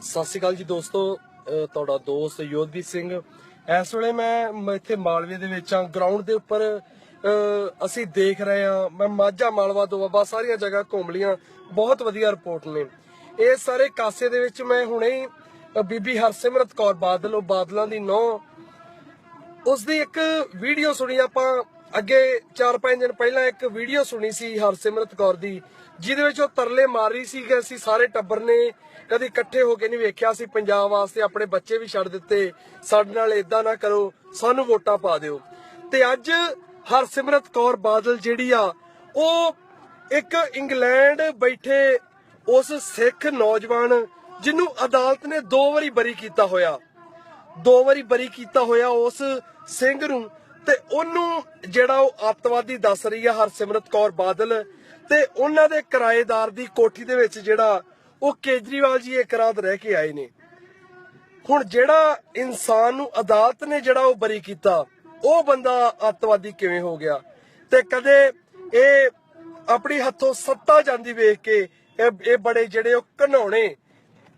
ਸਤਿ ਸ਼੍ਰੀ ਅਕਾਲ ਜੀ ਦੋਸਤੋ, ਅਹ ਤੁਹਾਡਾ ਦੋਸਤ ਯੋਧਵੀਰ ਸਿੰਘ। ਇਸ ਵੇਲੇ ਮੈਂ ਇੱਥੇ ਮਾਲਵੇ ਦੇ ਵਿੱਚ ਆ ਗਰਾਊਂਡ ਦੇ ਉੱਪਰ ਅਸੀਂ ਦੇਖ ਰਹੇ ਆ ਮੈਂ ਮਾਝਾ ਮਾਲਵਾ ਤੋਂ ਬਾਬਾ ਸਾਰੀਆਂ ਜਗ੍ਹਾ ਘੁੰਮ ਲੀਆਂ ਬਹੁਤ ਵਧੀਆ ਰਿਪੋਰਟ ਨੇ। ਇਹ ਸਾਰੇ ਕਾਸੇ ਦੇ ਵਿੱਚ ਮੈਂ ਹੁਣੇ ਹੀ ਬੀਬੀ ਹਰਸਿਮਰਤ ਕੌਰ ਬਾਦਲ, ਉਹ ਬਾਦਲਾਂ ਦੀ ਨੌ। ਉਸ ਦੀ ਇੱਕ ਵੀਡੀਓ ਸੁਣੀ ਆਪਾਂ। ਅੱਗੇ 4-5 ਦਿਨ ਪਹਿਲਾਂ ਇੱਕ ਵੀਡੀਓ ਸੁਣੀ ਸੀ ਹਰਸਿਮਰਤ ਕੌਰ ਦੀ, ਜਿਹਦੇ ਵਿੱਚ ਉਹ ਤਰਲੇ ਮਾਰ ਰਹੀ ਸੀ ਕਿ ਅਸੀਂ ਸਾਰੇ ਟੱਬਰ ਨੇ ਕਦੀ ਇਕੱਠੇ ਹੋ ਕੇ ਨਹੀਂ ਵੇਖਿਆ ਸੀ, ਪੰਜਾਬ ਵਾਸਤੇ ਆਪਣੇ ਬੱਚੇ ਵੀ ਛੱਡ ਦਿੱਤੇ, ਸਾਡੇ ਨਾਲ ਇਦਾਂ ਨਾ ਕਰੋ, ਸਾਨੂੰ ਵੋਟਾਂ ਪਾ ਦਿਓ। ਤੇ ਅੱਜ ਹਰਸਿਮਰਤ ਕੌਰ ਬਾਦਲ ਜਿਹੜੀ ਆ, ਉਹ ਇੱਕ ਇੰਗਲੈਂਡ ਬੈਠੇ ਉਸ ਸਿੱਖ ਨੌਜਵਾਨ ਜਿਹਨੂੰ ਅਦਾਲਤ ਨੇ ਦੋ ਵਾਰੀ ਬਰੀ ਕੀਤਾ ਹੋਇਆ। ਦੋ ਵਾਰੀ ਬਰੀ ਕੀਤਾ ਹੋਇਆ ਉਸ ਸਿੰਘ ਨੂੰ ਤੇ ਉਹਨੂੰ ਜਿਹੜਾ ਉਹ ਅੱਤਵਾਦੀ ਦੱਸ ਰਹੀ ਆ ਹਰਸਿਮਰਤ ਕੌਰ ਬਾਦਲ, ਤੇ ਉਹਨਾਂ ਦੇ ਕਿਰਾਏਦਾਰ ਦੀ ਕੋਠੀ ਦੇ ਵਿੱਚ ਜਿਹੜਾ ਉਹ ਕੇਜਰੀਵਾਲ ਜੀ ਇੱਕ ਰਾਤ ਰਹਿ ਕੇ ਆਏ ਨੇ। ਹੁਣ ਜਿਹੜਾ ਇਨਸਾਨ ਨੂੰ ਅਦਾਲਤ ਨੇ ਜਿਹੜਾ ਉਹ ਬਰੀ ਕੀਤਾ, ਉਹ ਬੰਦਾ ਅੱਤਵਾਦੀ ਕਿਵੇਂ ਹੋ ਗਿਆ? ਤੇ ਕਦੇ ਇਹ ਆਪਣੀ ਹੱਥੋਂ ਸੱਤਾ ਜਾਂਦੀ ਵੇਖ ਕੇ ਇਹ ਇਹ ਬੜੇ ਜਿਹੜੇ ਉਹ ਘਨੌਣੇ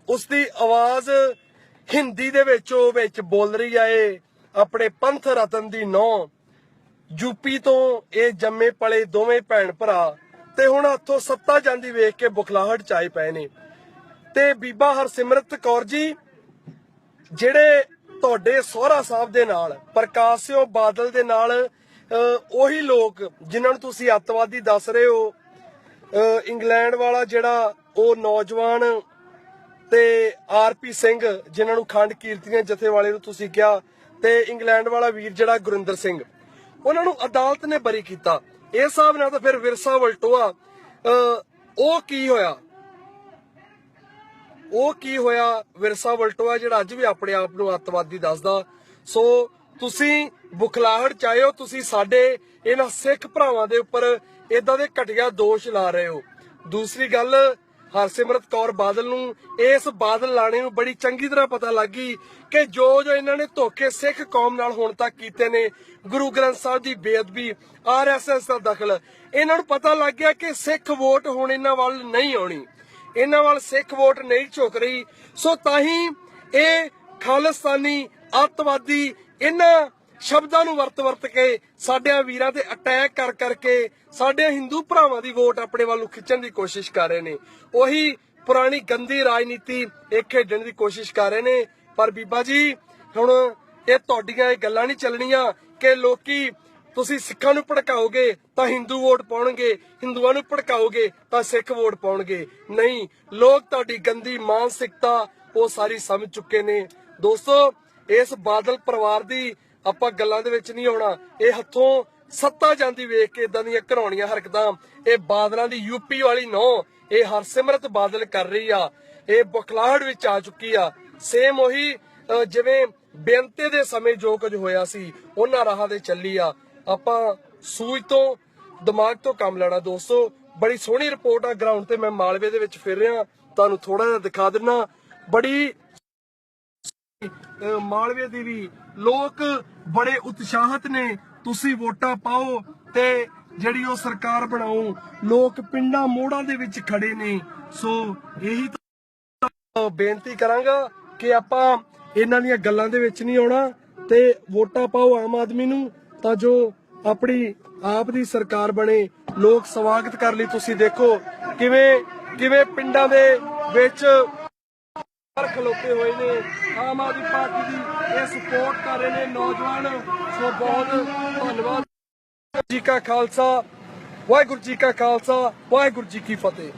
ਉਸ ਦੀ ਆਵਾਜ਼ ਹਿੰਦੀ ਦੇ ਵਿੱਚ ਉਹ ਵਿੱਚ ਬੋਲ ਰਹੀ ਆ ਆਪਣੇ ਪੰਥ ਰਤਨ ਦੀ ਨੌ। ਯੂਪੀ ਤੋਂ ਇਹ ਜੰਮੇ ਪਲੇ ਦੋਵੇਂ ਭੈਣ ਭਰਾ ਤੇ ਹੁਣ ਹੱਥੋਂ ਸੱਤਾ ਜਾਂਦੀ ਵੇਖ ਕੇ ਬੁਖਲਾਹਟ ਚਾਏ ਪਏ ਨੇ। ਤੇ ਬੀਬਾ ਹਰਸਿਮਰਤ ਕੌਰ ਜੀ ਜਿਹੜੇ ਤੁਹਾਡੇ ਸਹੁਰਾ ਸਾਹਿਬ ਦੇ ਨਾਲ ਪ੍ਰਕਾਸ਼ ਸਿੰਘ ਬਾਦਲ ਦੇ ਨਾਲ ਉਹੀ ਲੋਕ ਜਿਨ੍ਹਾਂ ਨੂੰ ਤੁਸੀਂ ਅੱਤਵਾਦੀ ਦੱਸ ਰਹੇ ਹੋ ਅਹ, ਇੰਗਲੈਂਡ ਵਾਲਾ ਜਿਹੜਾ ਉਹ ਨੌਜਵਾਨ ਤੇ ਆਰਪੀ ਸਿੰਘ ਜਿਨ੍ਹਾਂ ਨੂੰ ਖੰਡ ਕੀਰਤੀਆਂ ਜਥੇ ਵਾਲੇ ਨੂੰ ਤੁਸੀਂ ਕਿਹਾ ਤੇ ਇੰਗਲੈਂਡ ਵਾਲਾ ਵੀਰ ਜਿਹੜਾ ਗੁਰਿੰਦਰ ਸਿੰਘ, ਉਹਨਾਂ ਨੂੰ ਅਦਾਲਤ ਨੇ ਬਰੀ ਕੀਤਾ। ਇਸ ਹਿਸਾਬ ਨਾਲ ਤਾਂ ਫਿਰ ਵਿਰਸਾ ਵਲਟੋਆ ਉਹ ਕੀ ਹੋਇਆ? ਉਹ ਕੀ ਹੋਇਆ? ਵਿਰਸਾ ਵਲਟੋਆ ਜਿਹੜਾ ਅੱਜ ਵੀ ਆਪਣੇ ਆਪ ਨੂੰ ਅੱਤਵਾਦੀ ਦੱਸਦਾ। ਸੋ ਤੁਸੀਂ ਬੁਖਲਾਹਟ ਚਾਹਿਓ ਤੁਸੀਂ ਸਾਡੇ ਇਹਨਾਂ ਸਿੱਖ ਭਰਾਵਾਂ ਦੇ ਉੱਪਰ ਇਦਾਂ ਦੇ ਘਟੀਆ ਦੋਸ਼ ਲਾ ਰਹੇ ਹੋ। ਦੂਸਰੀ ਗੱਲ ਹਰਸਿਮਰਤ ਕੌਰ ਬਾਦਲ ਨੂੰ ਇਸ ਬਾਦਲ ਲਾਣੇ ਨੂੰ ਬੜੀ ਚੰਗੀ ਤਰ੍ਹਾਂ ਪਤਾ ਲੱਗ ਗਈ ਕਿ ਜੋ ਜੋ ਇਹਨਾਂ ਨੇ ਧੋਖੇ ਸਿੱਖ ਕੌਮ ਨਾਲ ਹੁਣ ਤੱਕ ਕੀਤੇ ਨੇ, ਗੁਰੂ ਗ੍ਰੰਥ ਸਾਹਿਬ ਦੀ ਬੇਅਦਬੀ ਆਰਐਸਐਸ ਦਾ ਦਖਲ, ਇਹਨਾਂ ਨੂੰ ਪਤਾ ਲੱਗ ਗਿਆ ਕਿ ਸਿੱਖ ਵੋਟ ਹੁਣ ਇਹਨਾਂ ਵੱਲ ਨਹੀਂ ਆਉਣੀ। ਇਹਨਾਂ ਵੱਲ ਸਿੱਖ ਵੋਟ ਨਹੀਂ ਝੁਕ ਰਹੀ। ਸੋ ਤਾਂ ਹੀ ਇਹ ਖਾਲਿਸਤਾਨੀ, ਅੱਤਵਾਦੀ, ਇਹਨਾਂ ਸ਼ਬਦਾਂ ਨੂੰ ਵਰਤ ਵਰਤ ਕੇ ਸਾਡਿਆਂ ਵੀਰਾਂ ਤੇ ਅਟੈਕ ਕਰ ਕਰਕੇ ਸਾਡੇ ਹਿੰਦੂ ਭਰਾਵਾਂ ਦੀ ਵੋਟ ਆਪਣੇ ਵੱਲ ਨੂੰ ਖਿੱਚਣ ਦੀ ਕੋਸ਼ਿਸ਼ ਕਰ ਰਹੇ ਨੇ। ਉਹੀ ਪੁਰਾਣੀ ਗੰਦੀ ਰਾਜਨੀਤੀ ਇਹ ਖੇਡਣ ਦੀ ਕੋਸ਼ਿਸ਼ ਕਰ ਰਹੇ ਨੇ। ਪਰ ਬੀਬਾ ਜੀ, ਹੁਣ ਇਹ ਤੁਹਾਡੀਆਂ ਇਹ ਗੱਲਾਂ ਨਹੀਂ ਚੱਲਣੀਆਂ ਕਿ ਲੋਕੀ ਤੁਸੀਂ ਸਿੱਖਾਂ ਨੂੰ ਭੜਕਾਓਗੇ ਤਾਂ ਹਿੰਦੂ ਵੋਟ ਪਾਉਣਗੇ, ਹਿੰਦੂਆਂ ਨੂੰ ਭੜਕਾਓਗੇ ਤਾਂ ਸਿੱਖ ਵੋਟ ਪਾਉਣਗੇ। ਨਹੀਂ, ਲੋਕ ਤੁਹਾਡੀ ਗੰਦੀ ਮਾਨਸਿਕਤਾ ਉਹ ਸਾਰੀ ਸਮਝ ਚੁੱਕੇ ਨੇ। ਦੋਸਤੋ, ਇਸ ਬਾਦਲ ਪਰਿਵਾਰ ਦੀ ਆਪਾਂ ਗੱਲਾਂ ਦੇ ਵਿੱਚ ਨਹੀਂ ਆਉਣਾ। ਇਹ ਹੱਥੋਂ ਸੱਤਾ ਜਾਂਦੀ ਵੇਖ ਕੇ ਇਦਾਂ ਦੀਆਂ ਘਰਾਉਣੀਆਂ ਹਰਕਤਾਂ। ਇਹ ਬਾਦਲਾਂ ਦੀ ਯੂਪੀ ਵਾਲੀ ਨੋ, ਇਹ ਹਰਸਿਮਰਤ ਬਾਦਲ ਕਰ ਰਹੀ ਆ। ਇਹ ਬੁਖਲਾਹਟ ਵਿੱਚ ਆ ਚੁੱਕੀ ਆ। ਸੇਮ ਉਹੀ ਜਿਵੇਂ ਬੇਨਤੇ ਦੇ ਸਮੇਂ ਜੋ ਕੁਝ ਹੋਇਆ ਸੀ, ਉਹਨਾਂ ਰਾਹਾਂ ਤੇ ਚੱਲੀ ਆ। ਆਪਾਂ ਸੂਝ ਤੋਂ, ਦਿਮਾਗ ਤੋਂ ਕੰਮ ਲੈਣਾ ਦੋਸਤੋ। ਬੜੀ ਸੋਹਣੀ ਰਿਪੋਰਟ ਆ ਗਰਾਊਂਡ ਤੇ ਮੈਂ ਮਾਲਵੇ ਦੇ ਵਿੱਚ ਫਿਰ ਰਿਹਾ। ਤੁਹਾਨੂੰ ਥੋੜਾ ਜਿਹਾ ਦਿਖਾ ਦਿੰਨਾ। ਬੜੀ ਮਾਲਵੇ ਦੀ ਵੀ ਲੋਕ ਬੜੇ ਉਤਸ਼ਾਹਤ ਨੇ। ਤੁਸੀਂ ਵੋਟਾਂ ਪਾਓ ਤੇ ਜਿਹੜੀ ਉਹ ਸਰਕਾਰ ਬਣਾਓ, ਲੋਕ ਪਿੰਡਾਂ ਮੋੜਾਂ ਦੇ ਵਿੱਚ ਖੜੇ ਨੇ। ਸੋ ਇਹੀ ਬੇਨਤੀ ਕਰਾਂਗਾ ਕਿ ਆਪਾਂ ਇਹਨਾਂ ਦੀਆਂ ਗੱਲਾਂ ਦੇ ਵਿੱਚ ਨਹੀਂ ਆਉਣਾ ਤੇ ਵੋਟਾਂ ਪਾਓ ਆਮ ਆਦਮੀ ਨੂੰ, ਤਾਂ ਜੋ ਆਪਣੀ ਆਪ ਦੀ ਸਰਕਾਰ ਬਣੇ। ਲੋਕ ਸਵਾਗਤ ਕਰ ਲਈ ਤੁਸੀਂ ਦੇਖੋ ਕਿਵੇਂ ਕਿਵੇਂ ਪਿੰਡਾਂ ਦੇ ਵਿੱਚ ਬਾਹਰ ਖਲੋਤੇ ਹੋਏ ਨੇ। ਆਮ ਆਦਮੀ ਪਾਰਟੀ ਦੀ ਇਹ ਸਪੋਰਟ ਕਰ ਰਹੇ ਨੇ ਨੌਜਵਾਨ। ਸੋ ਬਹੁਤ ਧੰਨਵਾਦ। ਜੀ ਕਾ ਖਾਲਸਾ, ਵਾਹਿਗੁਰੂ ਜੀ ਕਾ ਖਾਲਸਾ, ਵਾਹਿਗੁਰੂ ਜੀ ਕੀ ਫਤਿਹ।